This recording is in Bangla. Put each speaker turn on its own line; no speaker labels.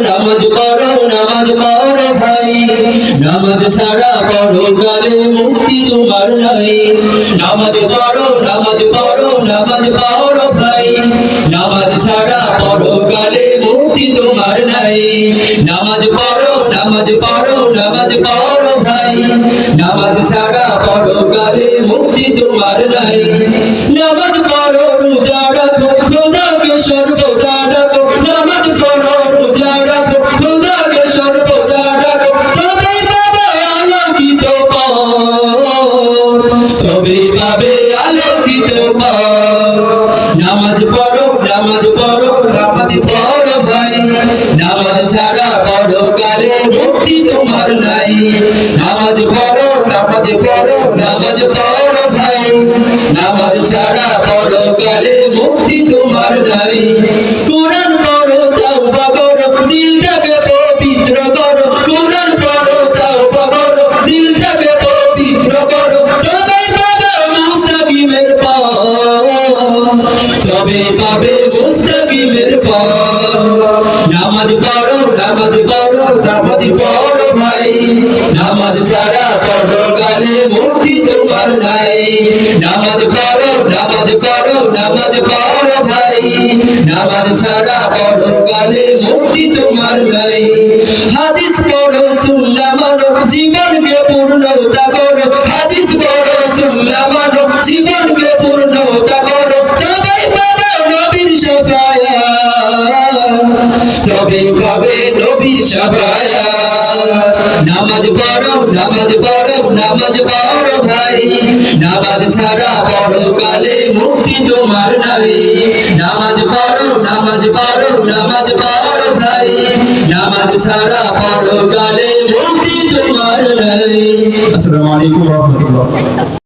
নামাজ পড়ো নামাজ পড়ো ভাই। নামাজ ছাড়া পড়ো গালে মুক্তি তোমার নাই। নামাজ পড়ো নামাজ পড়ো নামাজ পড়ো ভাই। নামাজ ছাড়া পড়ো গালে মুক্তি তোমার নাই। নামাজ পড়ো নামাজ পড়ো নামাজ পড়ো ভাই। নামাজ ছাড়া পড়ো গালে মুক্তি তোমার নাই। নামাজ পড়ো নামাজ পড়ো নামাজ পড়ো ভাই। নামাজ ছাড়া পড়ো কালে মুক্তি তোমার নাই। নামাজ পড়ো নামাজ পড়ো নামাজ পড়ো ভাই। নামাজ ছাড়া পড়ো কালে মুক্তি তোমার নাই। কোরআন তবে পাবে মুস্তাকিমের পথ নামাজ পড়ো নামাজ পড়ো নামাজ পড়ো ভাই। নামাজ ছাড়া পড়ো গালে মুক্তি তোমার নাই। নামাজ পড়ো নামাজ পড়ো নামাজ পড়ো ভাই। নামাজ ছাড়া পড়ো গালে মুক্তি তোমার নাই। হাদিস পড়ো সুন্নাহ মানো, জীবনকে পূর্ণতা করো। তবে পাবে নবীর শাফায়াত নামাজ পড়ো নামাজ পড়ো নামাজ পড়ো ভাই। নামাজ ছাড়া পড়ো কালে মুক্তি তোমার নাই। নামাজ পড়ো নামাজ পড়ো নামাজ পড়ো ভাই। নামাজ ছাড়া পড়ো কালে মুক্তি তোমার নাই।
আসসালামু আলাইকুম রহমতুল্লাহ।